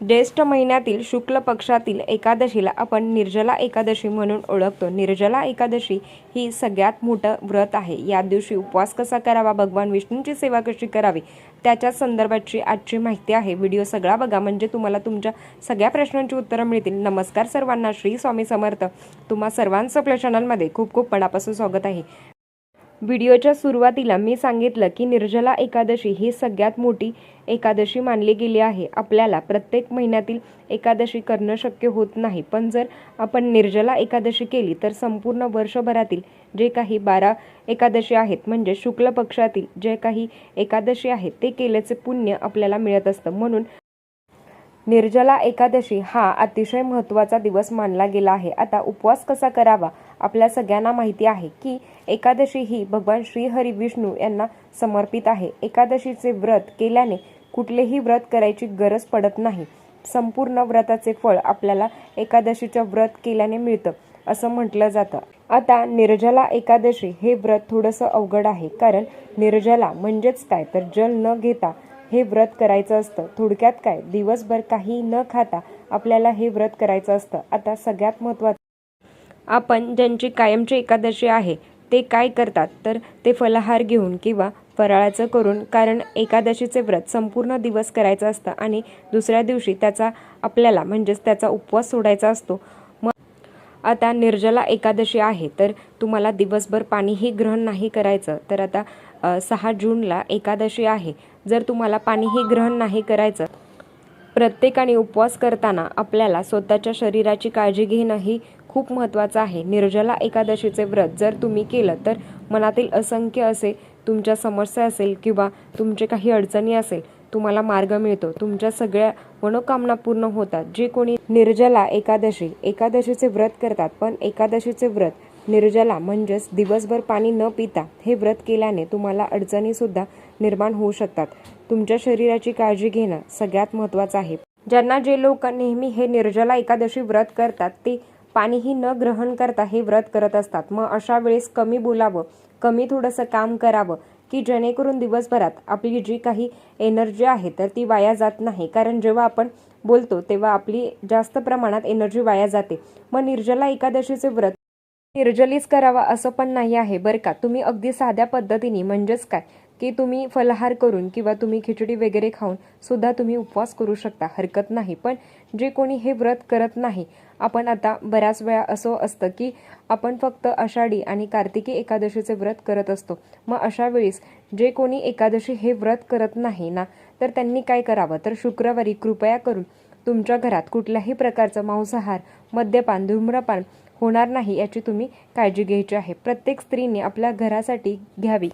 ज्येष्ठ महिन्यातील शुक्ल पक्षातील एकादशीला आपण निर्जला एकादशी म्हणून ओळखतो. निर्जला एकादशी ही सगळ्यात मोठं व्रत आहे. या दिवशी उपवास कसा करावा? भगवान विष्णूंची सेवा कशी करावी? त्याच्या संदर्भाची आजची माहिती आहे. व्हिडिओ सगळा बघा. म्हणजे तुम्हाला तुमच्या सगळ्या प्रश्नांची उत्तरं मिळतील. नमस्कार सर्वांना. श्री स्वामी समर्थ. तुम्हा सर्वांचं आपल्या चॅनलमध्ये खूप खूप मनापासून स्वागत आहे. व्हिडिओच्या सुरुवातीला मी सांगितलं की निर्जला एकादशी ही सगळ्यात मोठी एकादशी मानली गेली आहे. आपल्याला प्रत्येक महिन्यातील एकादशी करणं शक्य होत नाही. पण जर आपण निर्जला एकादशी केली तर संपूर्ण वर्षभरातील जे काही बारा एकादशी आहेत म्हणजे शुक्ल पक्षातील जे काही एकादशी आहेत ते केल्याचे पुण्य आपल्याला मिळत असतं. म्हणून निर्जला एकादशी हा अतिशय महत्त्वाचा दिवस मानला गेला आहे. आता उपवास कसा करावा आपल्या सगळ्यांना माहिती आहे की एकादशी ही भगवान श्रीहरी विष्णू यांना समर्पित आहे. एकादशीचे व्रत केल्याने कुठलेही व्रत करायची गरज पडत नाही. संपूर्ण व्रताचे फळ आपल्याला एकादशीचं व्रत केल्याने मिळतं असं म्हटलं जातं. आता निर्जला एकादशी हे व्रत थोडंसं अवघड आहे कारण निर्जला म्हणजेच काय? तर जल न घेता हे व्रत करायचं असतं. थोडक्यात काय? दिवसभर काही न खाता आपल्याला हे व्रत करायचं असतं. आता सगळ्यात महत्त्वाचं आपण ज्यांची कायमची एकादशी आहे ते काय करतात? तर ते फलाहार घेऊन किंवा फराळाचं करून कारण एकादशीचे व्रत संपूर्ण दिवस करायचं असतं आणि दुसऱ्या दिवशी त्याचा आपल्याला म्हणजेच त्याचा उपवास सोडायचा असतो. मग आता निर्जला एकादशी आहे तर तुम्हाला दिवसभर पाणीही ग्रहण नाही करायचं. तर आता सहा जूनला एकादशी आहे. जर तुम्हाला पाणीही ग्रहण नाही करायचं प्रत्येकाने उपवास करताना आपल्याला स्वतःच्या शरीराची काळजी घेणं ही खूप महत्त्वाचं आहे. निर्जला एकादशीचे व्रत जर तुम्ही केलं तर मनातील असंख्य असे तुमच्या समस्या असेल किंवा तुमचे काही अडचणी असेल तुम्हाला मार्ग मिळतो. तुमच्या सगळ्या मनोकामना पूर्ण होतात. जे कोणी निर्जला एकादशी एकादशीचे व्रत करतात पण एकादशीचे व्रत निर्जला म्हणजेच दिवसभर पाणी न पिता हे व्रत केल्याने तुम्हाला अडचणीसुद्धा निर्माण होऊ शकतात. तुमच्या शरीराची काळजी घेणं सगळ्यात महत्त्वाचं आहे. ज्यांना जे लोक नेहमी हे निर्जला एकादशी व्रत करतात ते पाणीही न ग्रहण करता हे व्रत करत असतात. मग अशा वेळेस कमी बोलावं कमी थोडंसं काम करावं की जेणेकरून दिवसभरात आपली जी काही एनर्जी आहे तर ती वाया जात नाही. कारण जेव्हा आपण बोलतो तेव्हा आपली जास्त प्रमाणात एनर्जी वाया जाते. मग निर्जला एकादशीचे व्रत निर्जलीच करावा असं पण नाही आहे बरं का? तुम्ही अगदी साध्या पद्धतीने म्हणजेच काय? की तुम्ही फलहार करून किंवा तुम्ही खिचडी वगैरे खाऊन सुद्धा तुम्ही उपवास करू शकता हरकत नाही. पण जे कोणी हे व्रत करत नाही आपण आता बऱ्याच वेळा असं असतं की आपण फक्त आषाढी आणि कार्तिकी एकादशीचे व्रत करत असतो. मग अशा वेळेस जे कोणी एकादशी हे व्रत करत नाही ना तर त्यांनी काय करावं? तर शुक्रवारी कृपया करून तुमच्या घरात कुठल्याही प्रकारचं मांसाहार मद्यपान धूम्रपान होणार नाही याची तुम्ही काळजी घ्यायची आहे. प्रत्येक स्त्रीने आपल्या घरासाठी घ्यावी.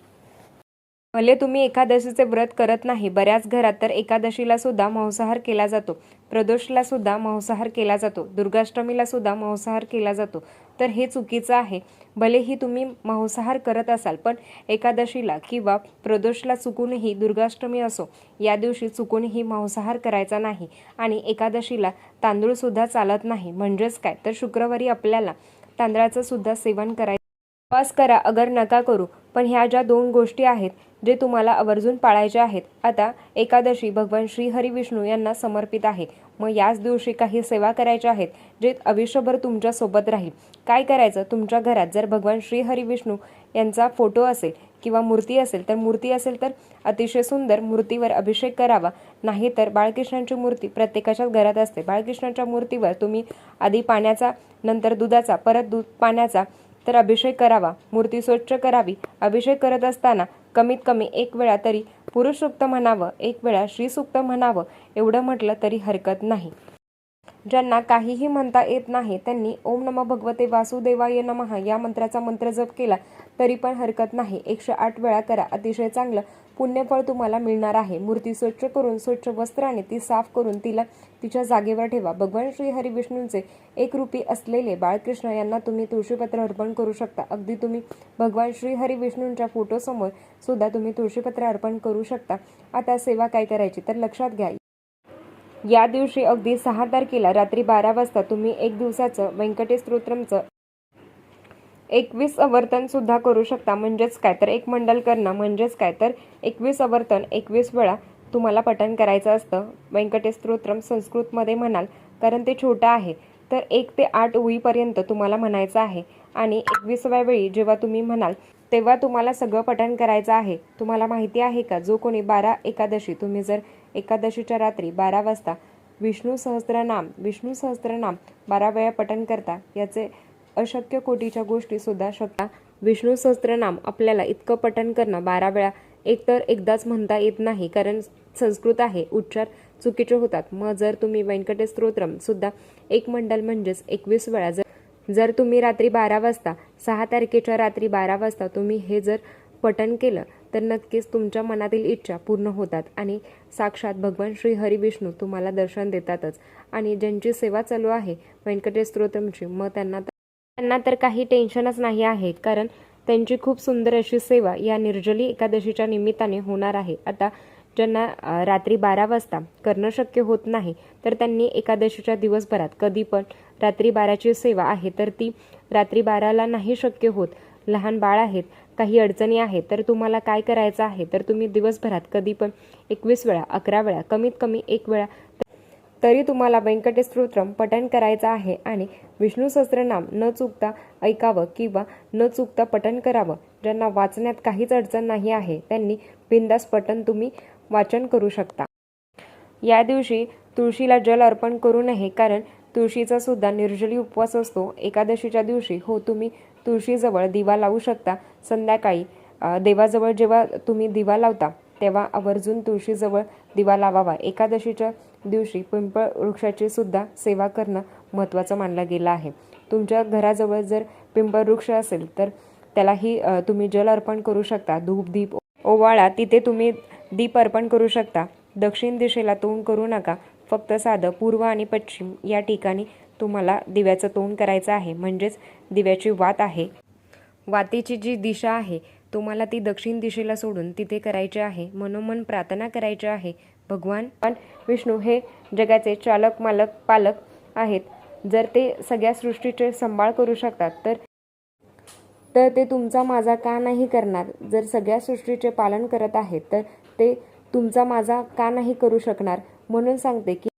भले तुम्ही एकादशीचे व्रत करत नाही बऱ्याच घरात तर एकादशीला सुद्धा मांसाहार केला जातो. प्रदोषला सुद्धा मांसाहार केला जातो. दुर्गाष्टमीला सुद्धा मांसाहार केला जातो. तर हे चुकीचं आहे. भलेही तुम्ही मांसाहार करत असाल पण एकादशीला किंवा प्रदोषला चुकूनही दुर्गाष्टमी असो या दिवशी चुकूनही मांसाहार करायचा नाही आणि एकादशीला तांदूळसुद्धा चालत नाही. म्हणजेच काय? तर शुक्रवारी आपल्याला तांदळाचं सुद्धा सेवन करायचं. उपवास करा अगर नका करू पण ह्या ज्या दोन गोष्टी आहेत जे तुम्हाला आवर्जून पाळायचे आहेत. आता एकादशी भगवान श्री हरी विष्णू यांना समर्पित आहे. मग याच दिवशी काही सेवा करायच्या आहेत जे आयुष्यभर तुमच्यासोबत राहील. काय करायचं? तुमच्या घरात जर भगवान श्री हरी विष्णू यांचा फोटो असेल किंवा मूर्ती असेल तर मूर्ती असेल तर अतिशय सुंदर मूर्तीवर अभिषेक करावा. नाही तर बाळकृष्णांची मूर्ती प्रत्येकाच्याच घरात असते. बाळकृष्णाच्या मूर्तीवर तुम्ही आधी पाण्याचा नंतर दुधाचा परत दूध पाण्याचा तर अभिषेक करावा. मूर्ती स्वच्छ करावी. अभिषेक करत असताना कमीत कमी एक वेळा तरी पुरुषसूक्त म्हणावं एक वेळा श्रीसूक्त म्हणावं एवढं म्हटलं तरी हरकत नाही. ज्यांना काहीही म्हणता येत नाही त्यांनी ओम नम भगवते वासुदेवाय नमः या मंत्राचा मंत्र जप केला तरी पण हरकत नाही. एकशे आठ वेळा करा. अतिशय चांगलं. पुण्यफळ तुम्हाला मिळणार आहे. मूर्ती स्वच्छ करून स्वच्छ वस्त्राने ती साफ करून तिला तिच्या जागेवर ठेवा. भगवान श्री हरी विष्णूंचे एक रूपी असलेले बाळकृष्ण यांना तुम्ही तुळशीपत्र अर्पण करू शकता. अगदी तुम्ही भगवान श्री हरी विष्णूंच्या फोटोसमोर सुद्धा तुम्ही तुळशीपत्र अर्पण करू शकता. आता सेवा काय करायची? तर लक्षात घ्या. या दिवशी अगदी सहा तारखेला रात्री बारा वाजता तुम्ही एक दिवसाचं व्यंकटेश स्तोत्रमचं एकवीस अवर्तन सुद्धा करू शकता. म्हणजेच काय? तर एक मंडल करणं म्हणजेच काय? तर एकवीस अवर्तन एकवीस वेळा तुम्हाला पठण करायचं असतं. व्यंकटेश स्तोत्रम संस्कृतमध्ये म्हणाल कारण ते छोटं आहे. तर एक ते आठ ओळीपर्यंत तुम्हाला म्हणायचं आहे. आणि एकविसाव्या वेळी जेव्हा तुम्ही म्हणाल तेव्हा तुम्हाला सगळं पठण करायचं आहे. तुम्हाला माहिती आहे का? जो कोणी बारा एकादशी तुम्ही जर एकादशीच्या रात्री बारा वाजता विष्णू सहस्त्रनाम विष्णू सहस्त्रनाम बारा वेळा पठण करता याचे अशक्य कोटीच्या गोष्टी सुद्धा शकता. विष्णू सहस्त्रनाम आपल्याला इतकं पठण करणं बारा वेळा एकतर एकदाच म्हणता येत नाही कारण संस्कृत आहे उच्चार चुकीचे होतात. मग जर तुम्ही व्यंकटेश स्तोत्रम सुद्धा एक मंडल म्हणजेच एकवीस वेळा जर जर तुम्ही रात्री बारा वाजता सहा तारखेच्या रात्री बारा वाजता तुम्ही हे जर पठण केलं तर नक्कीच तुमच्या मनातील इच्छा पूर्ण होतात आणि साक्षात भगवान श्री हरी विष्णू तुम्हाला दर्शन देतातच. आणि ज्यांची सेवा चालू आहे व्यंकटेश स्तोत्रमची मग त्यांना त्यांना तर काही टेन्शनच नाही आहे कारण त्यांची खूप सुंदर अशी सेवा या निर्जली एकादशीच्या निमित्ताने होणार आहे. आता ज्यांना रात्री बारा वाजता करणं शक्य होत नाही तर त्यांनी एकादशीच्या दिवसभरात कधी पण रात्री बाराची सेवा आहे तर ती रात्री बाराला नाही शक्य होत. लहान बाळ आहेत काही अडचणी आहेत तर तुम्हाला काय करायचं आहे? तर तुम्ही दिवसभरात कधी पण एकवीस वेळा अकरा वेळा कमीत कमी एक वेळा तरी तुम्हाला व्यंकटेश स्तोत्रम पठण करायचं आहे आणि विष्णू सहस्रनाम न चुकता ऐकावं किंवा न चुकता पठण करावं ज्यांना वाचण्यात काहीच अडचण नाही आहे त्यांनी बिंदास पठण तुम्ही वाचन करू शकता. या दिवशी तुळशीला जल अर्पण करू नये कारण तुळशीचा सुद्धा निर्जली उपवास असतो. एकादशीच्या दिवशी हो तुम्ही तुळशीजवळ दिवा लावू शकता. संध्याकाळी देवाजवळ जेव्हा तुम्ही दिवा लावता तेव्हा आवर्जून तुळशीजवळ दिवा लावावा. एकादशीच्या दिवशी पिंपळ वृक्षाची सुद्धा सेवा करणं महत्त्वाचं मानलं गेलं आहे. तुमच्या घराजवळ जर पिंपळ वृक्ष असेल तर त्यालाही तुम्ही जल अर्पण करू शकता. धूप दीप ओवाळा तिथे तुम्ही दीप अर्पण करू शकता. दक्षिण दिशेला तोंड करू नका. फक्त साधं पूर्व आणि पश्चिम या ठिकाणी तुम्हाला दिव्याचं तोंड करायचं आहे. म्हणजेच दिव्याची वात आहे. वातीची जी दिशा आहे तुम्हाला ती दक्षिण दिशेला सोडून तिथे करायची आहे. मनोमन प्रार्थना करायचे आहे. भगवान पण विष्णू हे जगाचे चालक मालक पालक आहेत. जर ते सगळ्या सृष्टीचे सांभाळ करू शकतात तर तर ते तुमचा माझा का नाही करणार? जर सगळ्या सृष्टीचे पालन करत आहेत तर ते तुमचा माझा का नाही करू शकणार? म्हणून सांगते की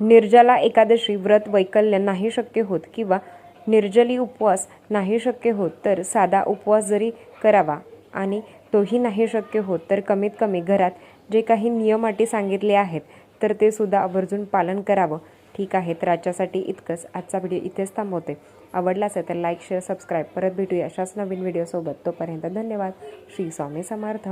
निर्जला एकादशी व्रत वैकल्य नाही शक्य होत किंवा निर्जली उपवास नाही शक्य होत तर साधा उपवास जरी करावा. आणि तोही नाही शक्य होत तर कमीत कमी घरात जे काही नियम अटी सांगितले आहेत तर ते सुद्धा आवर्जून पालन करावं. ठीक आहे तर आजच्यासाठी इतकंच. आजचा व्हिडिओ इथेच थांबवते. आवडला असेल तर लाईक शेअर सबस्क्राईब परत भेटूया अशाच नवीन व्हिडिओसोबत तोपर्यंत धन्यवाद. श्री स्वामी समर्थ.